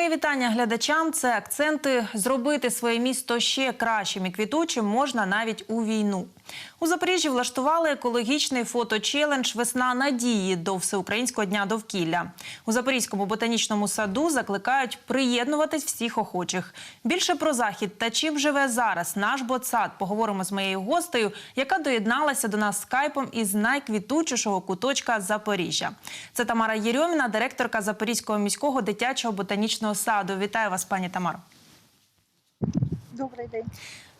Мої вітання глядачам. Це акценти зробити своє місто ще кращим і квітучим можна навіть у війну. У Запоріжжі влаштували екологічний фоточелендж Весна надії до всеукраїнського дня довкілля. У Запорізькому ботанічному саду закликають приєднуватись всіх охочих. Більше про захід та чим живе зараз наш ботсад. Поговоримо з моєю гостею, яка доєдналася до нас скайпом із найквітучішого куточка Запоріжжя. Це Тамара Єрьоміна, директорка Запорізького міського дитячого ботанічного саду. Вітаю вас, пані Тамаро. Добрий день.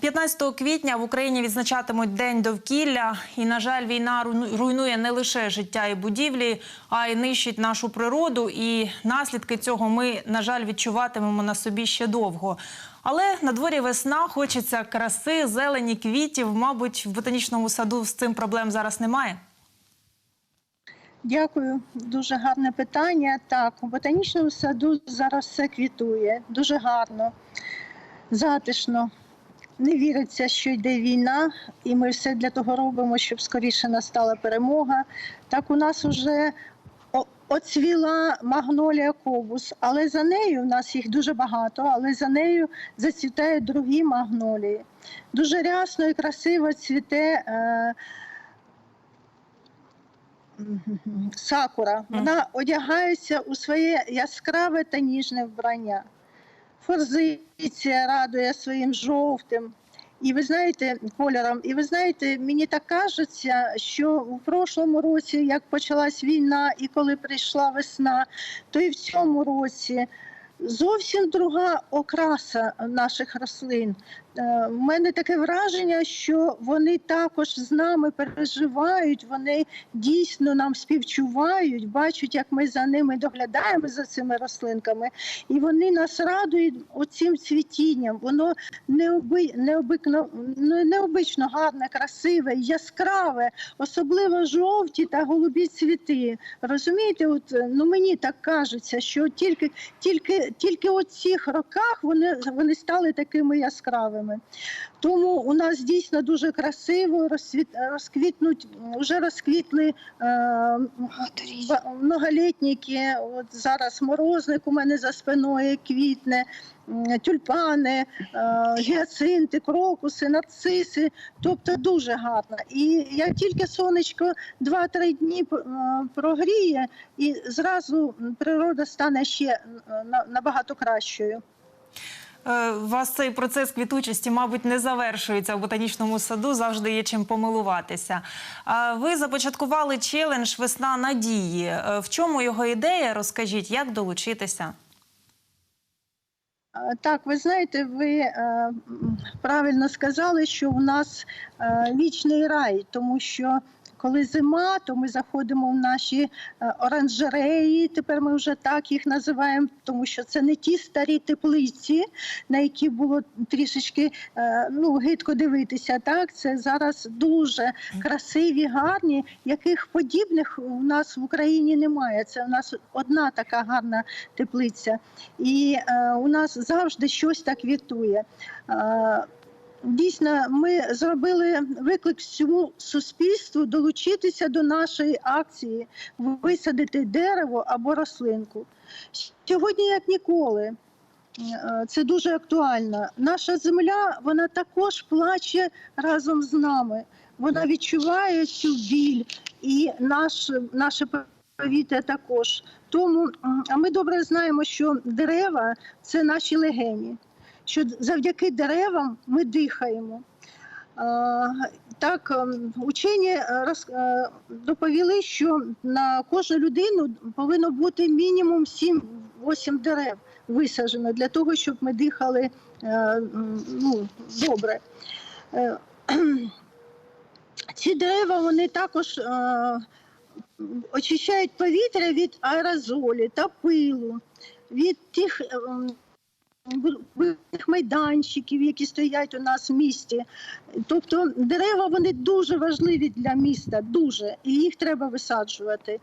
15 квітня в Україні відзначатимуть День довкілля. І, на жаль, війна руйнує не лише життя і будівлі, а й нищить нашу природу. І наслідки цього ми, на жаль, відчуватимемо на собі ще довго. Але на дворі весна хочеться краси, зелені, квітів. Мабуть, в ботанічному саду з цим проблем зараз немає. Дякую, дуже гарне питання. Так, у ботанічному саду зараз все квітує, дуже гарно, затишно. Не віриться, що йде війна, і ми все для того робимо, щоб скоріше настала перемога. Так у нас вже оцвіла магнолія кобус, але за нею у нас їх дуже багато, але за нею зацвітають другі магнолії. Дуже рясно і красиво цвіте. Е- Сакура. Вона одягається у своє яскраве та ніжне вбрання. Форзиція радує своїм жовтим. І ви знаєте, кольором, і ви знаєте, мені так кажеться, що в прошлому році, як почалась війна, і коли прийшла весна, то і в цьому році зовсім друга окраса наших рослин. Е, У мене таке враження, що вони також з нами переживають, вони дійсно нам співчувають, бачать, як ми за ними доглядаємо за цими рослинками, і вони нас радують оцим цвітінням. Воно необи, необикно, ну, необично гарне, красиве, яскраве, особливо жовті та голубі цвіти. Розумієте, от е, ну мені так кажеться, що тільки, тільки, тільки у цих роках вони, вони стали такими яскравими. Тому у нас дійсно дуже красиво розцвіт, розквітнуть, вже розквітли е, многолітніки. От зараз морозник у мене за спиною квітне, тюльпани, е, гіацинти, крокуси, нарциси. Тобто дуже гарно. І як тільки сонечко 2-3 дні е, прогріє, і зразу природа стане ще е, набагато кращою. Е, вас цей процес квітучості, мабуть, не завершується в ботанічному саду. Завжди є чим помилуватися. Ви започаткували челендж Весна надії. Е, В чому його ідея? Розкажіть, як долучитися? Так, ви знаєте, ви е, правильно сказали, що у нас е, вічний рай, тому що коли зима, то ми заходимо в наші е, оранжереї. Тепер ми вже так їх називаємо, тому що це не ті старі теплиці, на які було трішечки е, ну, гидко дивитися. Так, це зараз дуже красиві, гарні, яких подібних у нас в Україні немає. Це у нас одна така гарна теплиця. І е, у нас завжди щось так квітує. Дійсно, ми зробили виклик всьому суспільству долучитися до нашої акції, висадити дерево або рослинку. Сьогодні, як ніколи, е, це дуже актуально. Наша земля вона також плаче разом з нами. Вона відчуває цю біль, і наш, наше повітря також. Тому а ми добре знаємо, що дерева це наші легені що завдяки деревам ми дихаємо. Так, ем, учені е, е, доповіли, що на кожну людину повинно бути мінімум 7-8 дерев висаджено для того, щоб ми дихали е, ну, добре. Е, Ці дерева вони також е, очищають повітря від аерозолі та пилу, від тих ем, майданчиків, які стоять у нас в місті. Тобто дерева вони дуже важливі для міста, дуже, і їх треба висаджувати.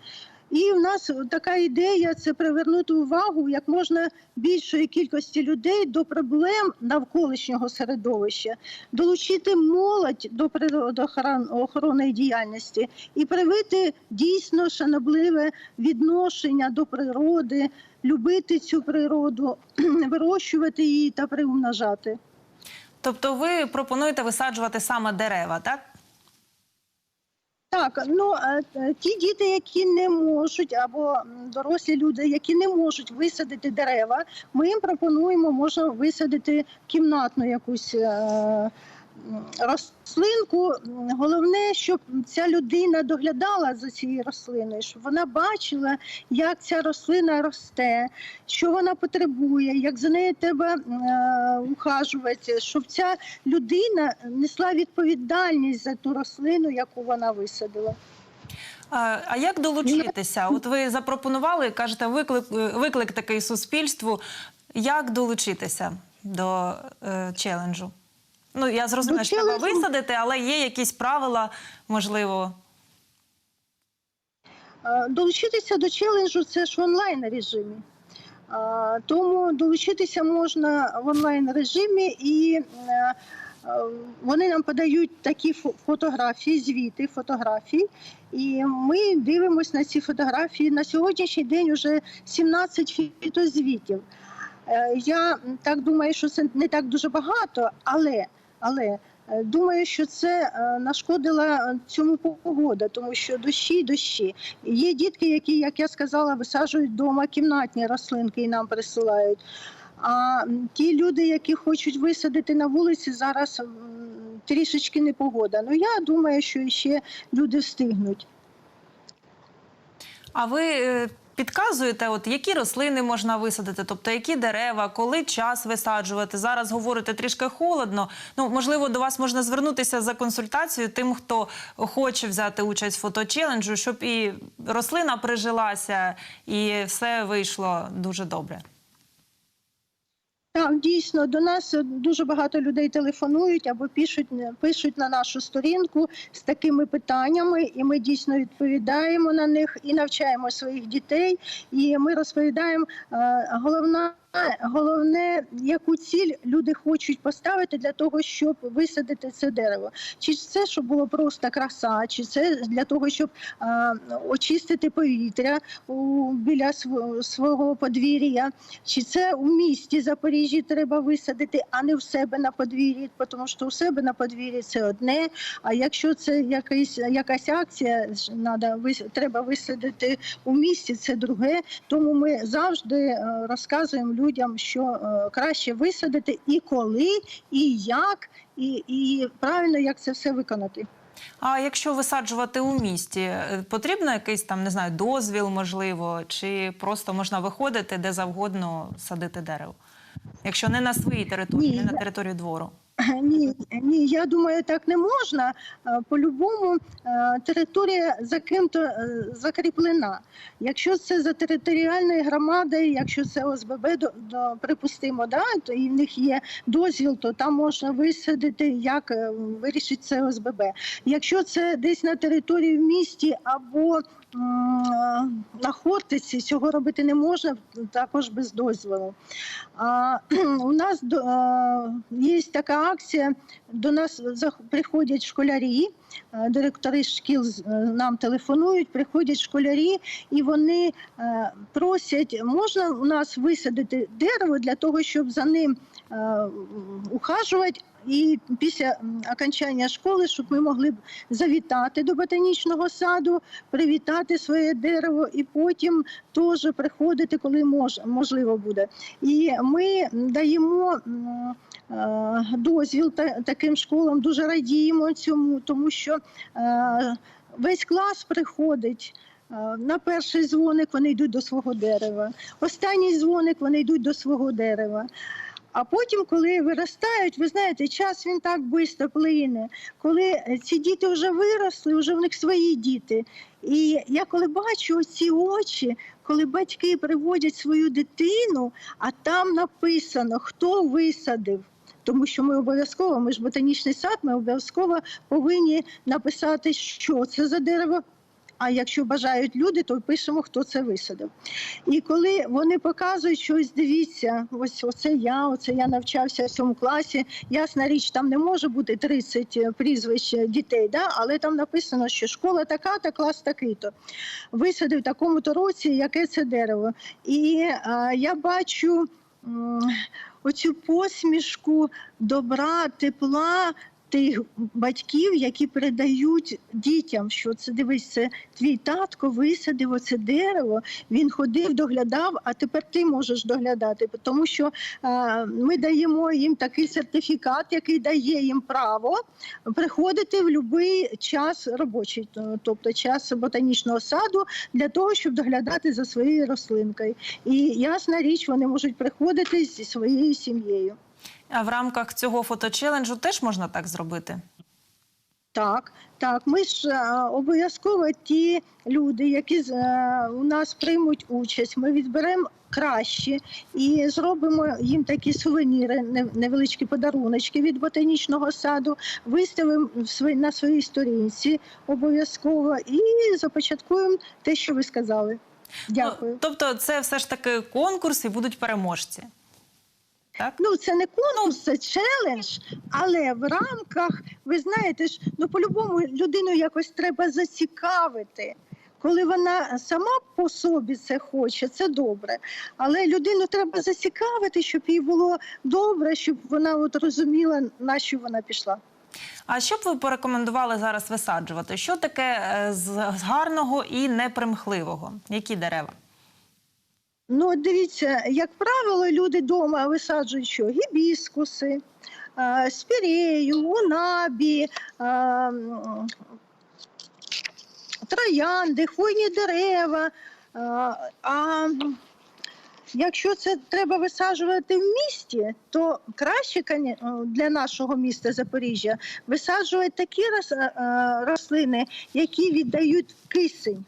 І в нас така ідея це привернути увагу як можна більшої кількості людей до проблем навколишнього середовища, долучити молодь до природоохоронної діяльності і привити дійсно шанобливе відношення до природи, любити цю природу, вирощувати її та приумножати. Тобто ви пропонуєте висаджувати саме дерева, так? Так, ну е, е, ті діти, які не можуть, або дорослі люди, які не можуть висадити дерева, ми їм пропонуємо, можна висадити кімнатну якусь е, рослинку. Головне, щоб ця людина доглядала за цією рослиною, щоб вона бачила, як ця рослина росте, що вона потребує, як за нею треба е, ухажувати, щоб ця людина несла відповідальність за ту рослину, яку вона висадила. А як долучитися? От ви запропонували, кажете, виклик, виклик такий суспільству. Як долучитися до е, челенджу? Ну, я зрозуміла, що треба висадити, але є якісь правила, можливо. Долучитися до челенджу це ж в онлайн режимі. Тому долучитися можна в онлайн режимі і е, е, вони нам подають такі фо- фотографії, звіти, фотографії, і ми дивимося на ці фотографії. На сьогоднішній день вже 17 фотозвітів. Е, Я так думаю, що це не так дуже багато, але, але е, думаю, що це е, нашкодила цьому погода, тому що дощі, дощі. Є дітки, які, як я сказала, висаджують вдома кімнатні рослинки і нам присилають. А ті люди, які хочуть висадити на вулиці, зараз трішечки непогода. Ну я думаю, що ще люди встигнуть. А ви підказуєте, от які рослини можна висадити, тобто які дерева, коли час висаджувати? Зараз говорите трішки холодно. Ну можливо, до вас можна звернутися за консультацією тим, хто хоче взяти участь в фоточеленджу, щоб і рослина прижилася, і все вийшло дуже добре. Дійсно, до нас дуже багато людей телефонують або пишуть, пишуть на нашу сторінку з такими питаннями, і ми дійсно відповідаємо на них і навчаємо своїх дітей. І ми розповідаємо е, головна. Головне, яку ціль люди хочуть поставити для того, щоб висадити це дерево. Чи це щоб було просто краса, чи це для того, щоб е, очистити повітря у, біля св- свого подвір'я, чи це у місті Запоріжжі треба висадити, а не в себе на подвір'ї, тому що у себе на подвір'ї це одне. А якщо це якась, якась акція, треба висадити у місті, це друге. Тому ми завжди е, розказуємо людям, що е, краще висадити і коли, і як, і, і правильно як це все виконати. А якщо висаджувати у місті, е, потрібно якийсь там не знаю дозвіл, можливо, чи просто можна виходити де завгодно садити дерево, якщо не на своїй території, Ні, не на території двору. Ні, ні, я думаю, так не можна. Е, По-любому е, територія за ким-то е, закріплена. Якщо це за територіальною громадою, якщо це ОСББ, до, до, припустимо, да, то і в них є дозвіл, то там можна висадити, як вирішить це ОСББ. Якщо це десь на території в місті або м, на Хортиці, цього робити не можна, також без дозволу. А, у нас до- е, є така акція. До нас приходять школярі, е, директори шкіл е, нам телефонують, приходять школярі, і вони е, просять, можна у нас висадити дерево для того, щоб за ним е, ухажувати. І після окончання школи, щоб ми могли б завітати до ботанічного саду, привітати своє дерево і потім теж приходити, коли мож, можливо буде. І ми даємо е, дозвіл таким школам, дуже радіємо цьому, тому що е, весь клас приходить. е, На перший дзвоник вони йдуть до свого дерева. Останній дзвоник вони йдуть до свого дерева. А потім, коли виростають, ви знаєте, час він так швидко плине. Коли е, ці діти вже виросли, вже в них свої діти. І я коли бачу ці очі, коли батьки приводять свою дитину, а там написано, хто висадив. Тому що ми обов'язково, ми ж ботанічний сад, ми обов'язково повинні написати, що це за дерево, А якщо бажають люди, то пишемо, хто це висадив. І коли вони показують, що ось дивіться, ось оце я, оце я навчався в цьому класі. Ясна річ, там не може бути 30 прізвищ дітей, да? але там написано, що школа така, та клас такий-то. Висадив в такому-то році, яке це дерево. І а, я бачу оцю посмішку добра, тепла. Тих батьків, які передають дітям, що це дивись, це твій татко висадив оце дерево, він ходив, доглядав, а тепер ти можеш доглядати. Тому що е, ми даємо їм такий сертифікат, який дає їм право приходити в будь-який час робочий, тобто час ботанічного саду, для того, щоб доглядати за своєю рослинкою. І ясна річ, вони можуть приходити зі своєю сім'єю. А в рамках цього фоточеленджу теж можна так зробити? Так, так. Ми ж е, обов'язково ті люди, які е, у нас приймуть участь, ми відберемо кращі і зробимо їм такі сувеніри, невеличкі подаруночки від ботанічного саду, виставимо на своїй сторінці обов'язково і започаткуємо те, що ви сказали. Дякую. Ну, тобто, це все ж таки конкурс і будуть переможці. Так? Ну, це не конкурс, це челендж, але в рамках, ви знаєте ж, ну по-любому людину якось треба зацікавити. Коли вона сама по собі це хоче, це добре. Але людину треба зацікавити, щоб їй було добре, щоб вона от розуміла, на що вона пішла. А що б ви порекомендували зараз висаджувати? Що таке е, з з гарного і непримхливого? Які дерева? Ну, дивіться, як правило, люди вдома висаджують що? Гібіскуси, спірею, унабі, троянди, хвойні дерева. А якщо це треба висаджувати в місті, то краще для нашого міста Запоріжжя висаджувати такі рос- рослини, які віддають кисень.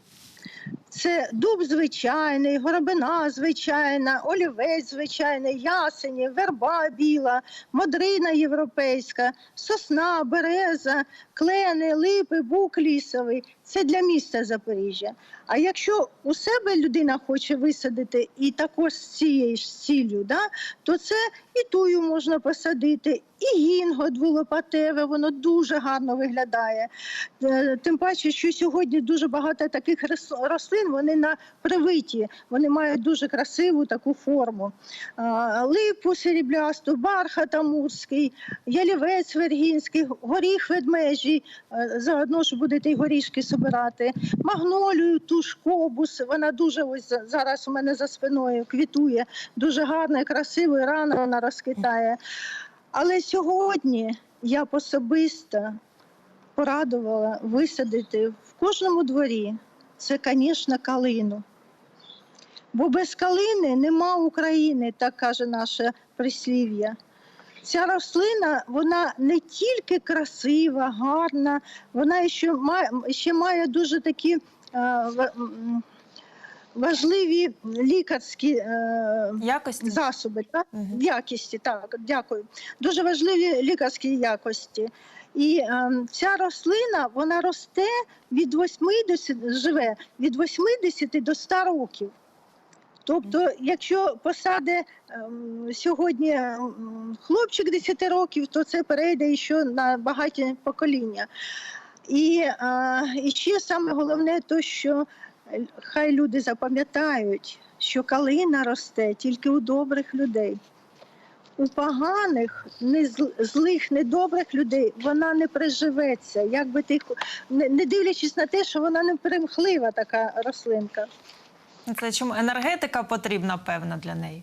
Це дуб звичайний, горобина звичайна, олівець звичайний, ясені, верба біла, модрина європейська, сосна, береза, клени, липи, бук лісовий. Це для міста Запоріжжя. А якщо у себе людина хоче висадити і також з цією ж ціллю, да, то це і тую можна посадити, і гінго дволопатеве, воно дуже гарно виглядає. Е, Тим паче, що сьогодні дуже багато таких рос- рослин, вони на привиті, вони мають дуже красиву таку форму. Липу сереблясту, бархат амурський, ялівець вергінський, горіх ведмежий, е, заодно ж будете й горішки собирати, магнолію, тушкобус, вона дуже ось зараз у мене за спиною квітує, дуже гарна, красива, рано вона розквітає. Але сьогодні я особисто порадувала висадити в кожному дворі. Це, звісно, калину. Бо без калини нема України, так каже наше прислів'я. Ця рослина вона не тільки красива, гарна, вона ще має, ще має дуже такі е, важливі лікарські е, Якості? засоби, так? В якісті, так, дякую. Дуже важливі лікарські якості. І е, ця рослина вона росте від 80, живе від 80 до 100 років. Тобто, якщо посаде ем, сьогодні ем, хлопчик 10 років, то це перейде ще на багаті покоління. І, е, і ще саме головне, то що е, хай люди запам'ятають, що калина росте тільки у добрих людей. У поганих, не злих, недобрих людей вона не приживеться, як би ти не, дивлячись на те, що вона не примхлива така рослинка. Це чому енергетика потрібна, певна, для неї.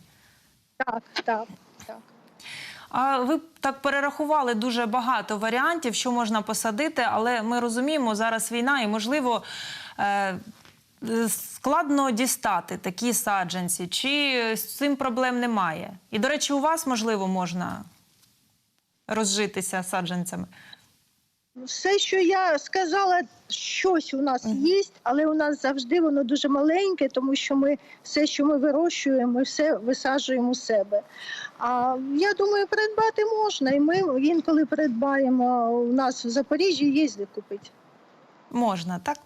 Так, так, так. А ви так перерахували дуже багато варіантів, що можна посадити, але ми розуміємо, зараз війна і, можливо, е, складно дістати такі саджанці. Чи з цим проблем немає? І, до речі, у вас, можливо, можна розжитися саджанцями. Все, що я сказала, щось у нас є, але у нас завжди воно дуже маленьке, тому що ми все, що ми вирощуємо, ми все висаджуємо у себе. А я думаю, придбати можна. І ми інколи придбаємо у нас в Запоріжжі є де купити. Можна, так?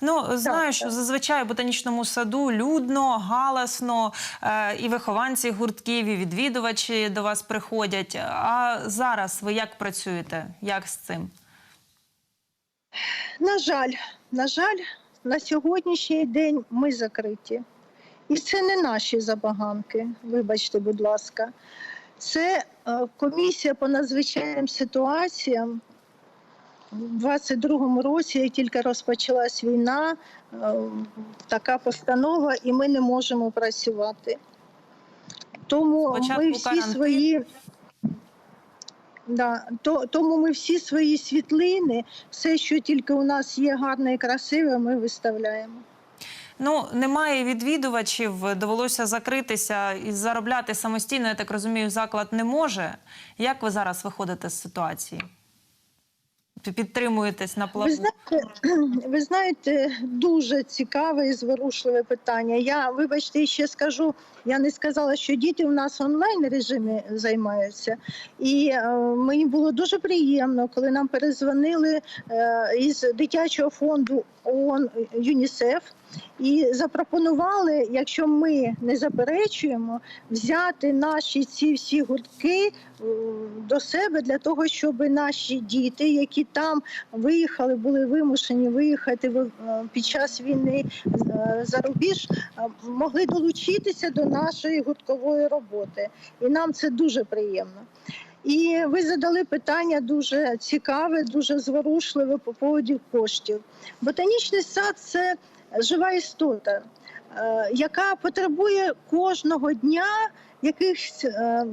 Ну, знаю, що так. зазвичай у ботанічному саду людно, галасно, е, і вихованці гуртків, і відвідувачі до вас приходять. А зараз ви як працюєте? Як з цим? На жаль, на жаль, на сьогоднішній день ми закриті. І це не наші забаганки, вибачте, будь ласка. Це е, комісія по надзвичайним ситуаціям. У 22-му році, як тільки розпочалась війна, е, така постанова, і ми не можемо працювати. Тому Спочатку ми всі карантин. свої. Да, то, тому ми всі свої світлини, все, що тільки у нас є гарне і красиве, ми виставляємо. Ну, немає відвідувачів, довелося закритися і заробляти самостійно, я так розумію, заклад не може. Як ви зараз виходите з ситуації? Пі- Підтримуєтесь на плаву? Ви знаєте, ви знаєте, дуже цікаве і зворушливе питання. Я, вибачте, ще скажу. Я не сказала, що діти у нас онлайн режимі займаються, і е, мені було дуже приємно, коли нам перезвонили е, із дитячого фонду ООН ЮНІСЕФ і запропонували, якщо ми не заперечуємо, взяти наші ці всі гуртки е, до себе для того, щоб наші діти, які там виїхали, були вимушені виїхати е, під час війни е, за рубіж, могли долучитися до нашої гурткової роботи. І нам це дуже приємно. І ви задали питання дуже цікаве, дуже зворушливе по поводу коштів. Ботанічний сад це жива істота, е, яка потребує кожного дня якихось е,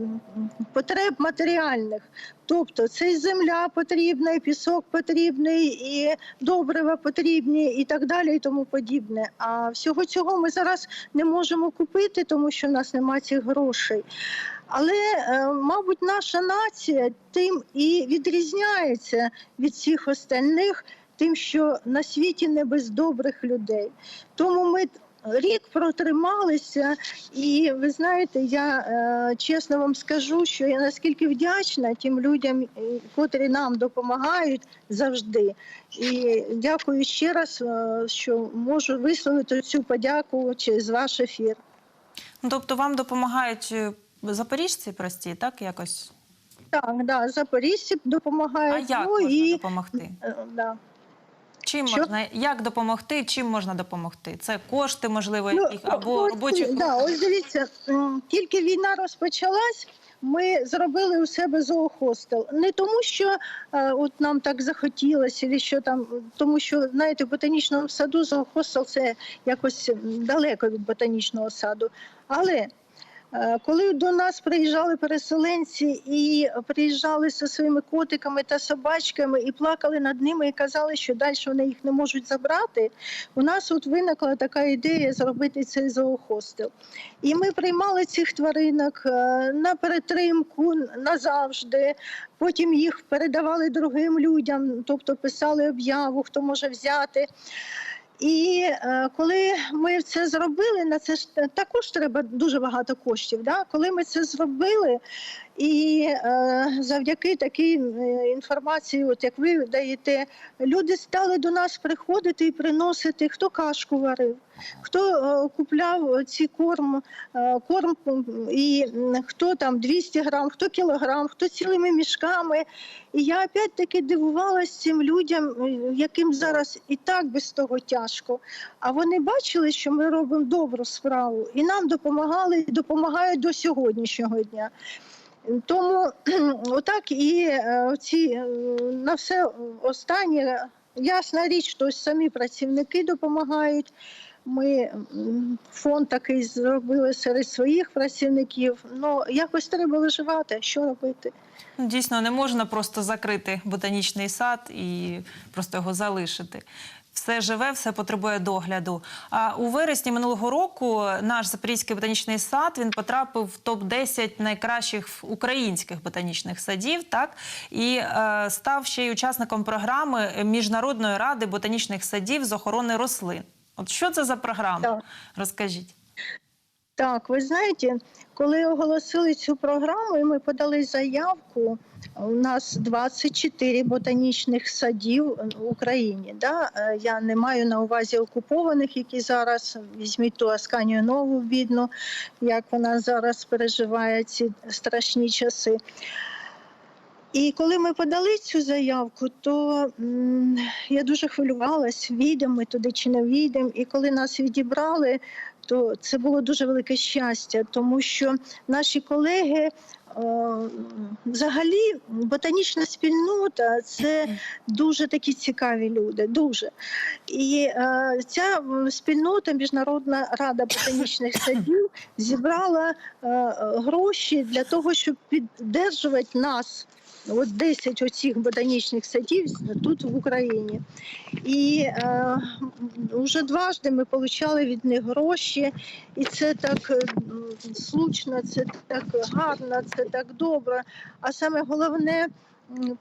потреб матеріальних. Тобто це і земля потрібна, і пісок потрібний, і добрива потрібні, і так далі, і тому подібне. А всього цього ми зараз не можемо купити, тому що в нас немає цих грошей. Але, е, мабуть, наша нація тим і відрізняється від всіх остальних, тим, що на світі не без добрих людей. Тому ми рік протрималися, і ви знаєте, я е, чесно вам скажу, що я наскільки вдячна тим людям, е, котрі нам допомагають завжди. І дякую ще раз, е, що можу висловити цю подяку через ваш ефір. Ну, тобто вам допомагають е, запоріжці прості, так якось? Так, да, запоріжці А допомагають. як ну, можна і, допомогти? да. Чим Що? можна як допомогти? Чим можна допомогти? Це кошти, можливо, Ну, яких або ось, робочих да, ось дивіться, тільки війна розпочалась. Ми зробили у себе зоохостел. Не тому, що е, от нам так захотілося, чи що там, тому що знаєте, в ботанічному саду зоохостел це якось далеко від ботанічного саду. Але коли до нас приїжджали переселенці і приїжджали зі своїми котиками та собачками і плакали над ними і казали, що далі вони їх не можуть забрати, у нас от виникла така ідея зробити цей зоохостел. І ми приймали цих тваринок е, на перетримку назавжди. Потім їх передавали другим людям, тобто писали об'яву, хто може взяти. І е, коли ми це зробили, на це ж також треба дуже багато коштів. Да? Коли ми це зробили, і е, завдяки такій інформації, от як ви даєте, люди стали до нас приходити і приносити, хто кашку варив, хто е, купляв ці корм, е, корм і хто там 200 грам, хто кілограм, хто цілими мішками. І я опять-таки дивувалася цим людям, е, яким зараз і так без того тяжко. А вони бачили, що ми робимо добру справу, і нам допомагали, і допомагають до сьогоднішнього дня. Тому отак і е, ці е, на все останнє ясна річ, що самі працівники допомагають. Ми фонд такий зробили серед своїх працівників. Ну якось треба виживати. Що робити? Ну, Дійсно, не можна просто закрити ботанічний сад і просто його залишити. Все живе, все потребує догляду. А у вересні минулого року наш Запорізький ботанічний сад він потрапив в топ 10 найкращих українських ботанічних садів, так і е, став ще й учасником програми Міжнародної ради ботанічних садів з охорони рослин. От що це за програма? Так. Розкажіть. Так, ви знаєте, коли оголосили цю програму, і ми подали заявку. У нас 24 ботанічних садів в Україні. Да? Е, Я не маю на увазі окупованих, які зараз візьміть ту Асканію Нову бідну, як вона зараз переживає ці страшні часи. І коли ми подали цю заявку, то я дуже хвилювалась, війдемо ми туди чи не війдемо. І коли нас відібрали, то це було дуже велике щастя, тому що наші колеги. е, Взагалі, ботанічна спільнота це дуже такі цікаві люди. Дуже і е, ця спільнота, Міжнародна рада ботанічних садів, зібрала е, гроші для того, щоб піддержувати нас. От 10 оцих ботанічних садів тут в Україні. І е, вже дважди ми отримали від них гроші, і це так е, м, це так гарно, це так добре. А саме головне,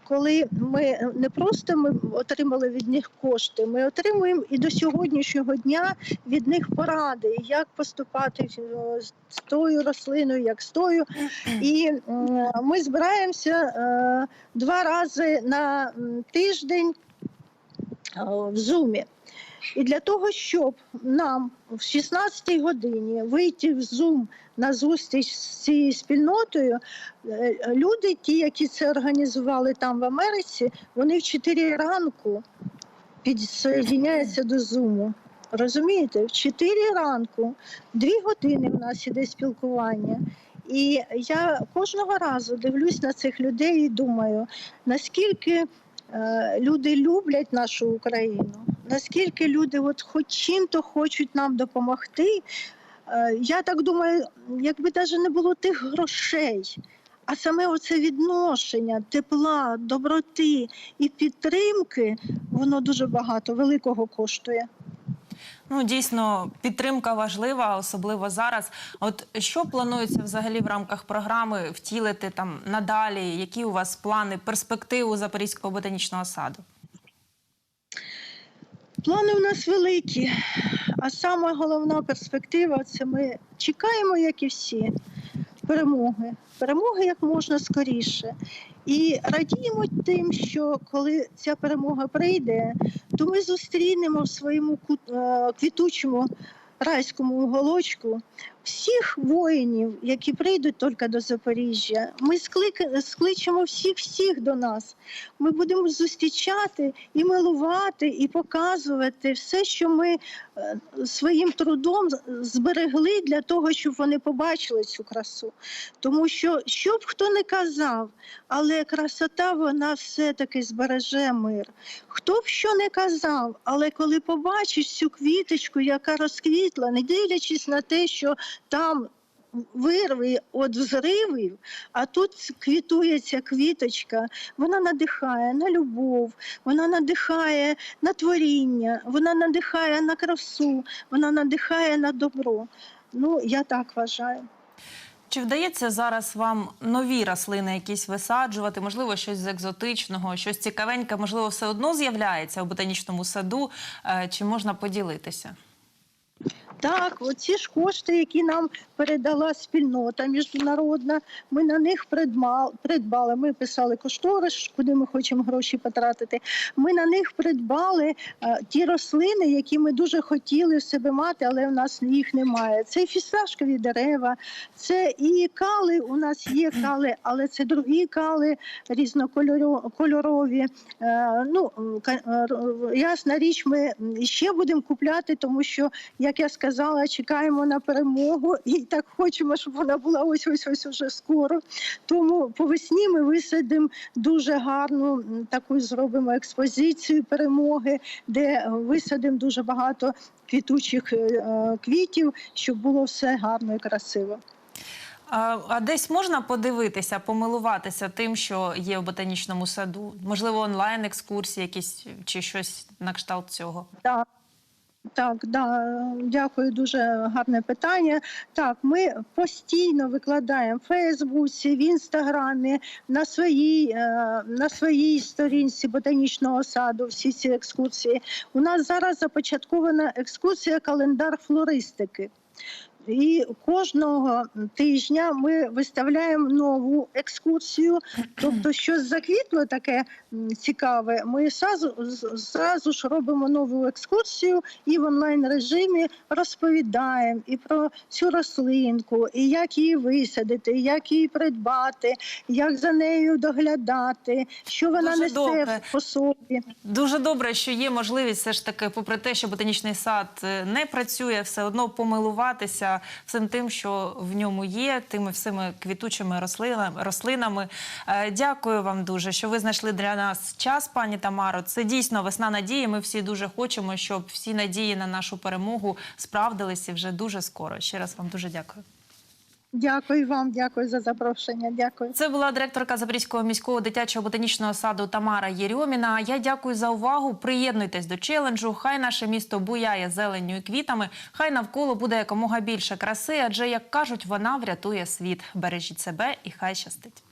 коли ми не просто ми отримали від них кошти, ми отримуємо і до сьогоднішнього дня від них поради, як поступати е, з тою рослиною, як з тою. І ми збираємося е, два рази на тиждень е, в зумі. І для того, щоб нам в 16-й годині вийти в Zoom на зустріч з цією спільнотою, е, люди, ті, які це організували там в Америці, вони в 4 ранку підсоєдняються до Zoom. Розумієте, в 4 ранку, 2 години в нас іде спілкування. І я кожного разу дивлюсь на цих людей і думаю, наскільки е, люди люблять нашу Україну, наскільки люди от хоч чим-то хочуть нам допомогти. Е, я так думаю, якби навіть не було тих грошей, а саме оце відношення, тепла, доброти і підтримки, воно дуже багато, великого коштує. Ну дійсно підтримка важлива, особливо зараз. От що планується взагалі в рамках програми втілити там надалі? Які у вас плани, перспективу Запорізького ботанічного саду? Плани у нас великі, а саме головна перспектива це ми чекаємо, як і всі, перемоги. Перемоги як можна скоріше. І радіємо тим, що коли ця перемога прийде, то ми зустрінемо в своєму е, квітучому райському уголочку всіх воїнів, які прийдуть тільки до Запоріжжя. Ми склик- скличемо всіх всіх до нас. Ми будемо зустрічати і милувати, і показувати все, що ми е, своїм трудом зберегли для того, щоб вони побачили цю красу. Тому що, що б хто не казав, але красота вона все-таки збереже мир. Хто б що не казав, але коли побачиш цю квіточку, яка розквітла, не дивлячись на те, що там вирви від взривів, а тут квітує ця квіточка, вона надихає на любов, вона надихає на творіння, вона надихає на красу, вона надихає на добро. Ну, я так вважаю. Чи вдається зараз вам нові рослини якісь висаджувати? Можливо, щось з екзотичного, щось цікавеньке, можливо, все одно з'являється у ботанічному саду. Е, Чи можна поділитися? Так, оці ж кошти, які нам передала спільнота міжнародна, ми на них придбали. Ми писали кошторис, куди ми хочемо гроші потратити. Ми на них придбали е, ті рослини, які ми дуже хотіли в себе мати, але в нас їх немає. Це і фісташкові дерева, це і кали. У нас є кали, але це другі кали різнокольорові. Е, ну, е, ясна річ, ми ще будемо купляти, тому що як я сказала, чекаємо на перемогу і так хочемо, щоб вона була ось ось ось уже скоро. Тому по весні ми висадимо дуже гарну таку зробимо експозицію перемоги, де висадимо дуже багато квітучих е, е, квітів, щоб було все гарно і красиво. А, а десь можна подивитися, помилуватися тим, що є в ботанічному саду? Можливо, онлайн екскурсії якісь чи щось на кшталт цього? Так. Так, да, дякую, дуже гарне питання. Так, ми постійно викладаємо в Фейсбуці, в Інстаграмі, на своїй, е, на своїй сторінці ботанічного саду всі ці екскурсії. У нас зараз започаткована екскурсія календар флористики. І кожного тижня ми виставляємо нову екскурсію. Тобто, щось заквітло таке цікаве. Ми зразу, зразу ж робимо нову екскурсію і в онлайн режимі розповідаємо і про цю рослинку, і як її висадити, як її придбати, як за нею доглядати, що вона Дуже несе добре. по собі. Дуже добре, що є можливість все ж таки, попри те, що ботанічний сад е, не працює, все одно помилуватися всім тим, що в ньому є, тими всіми квітучими рослинами. рослинами. Е, Дякую вам дуже, що ви знайшли для нас час, пані Тамаро. Це дійсно весна надії. Ми всі дуже хочемо, щоб всі надії на нашу перемогу справдилися вже дуже скоро. Ще раз вам дуже дякую. Дякую вам, дякую за запрошення. Дякую. Це була директорка Запорізького міського дитячого ботанічного саду Тамара Єрьоміна. Я дякую за увагу. Приєднуйтесь до челенджу. Хай наше місто буяє зеленню і квітами. Хай навколо буде якомога більше краси, адже як кажуть, вона врятує світ. Бережіть себе і хай щастить.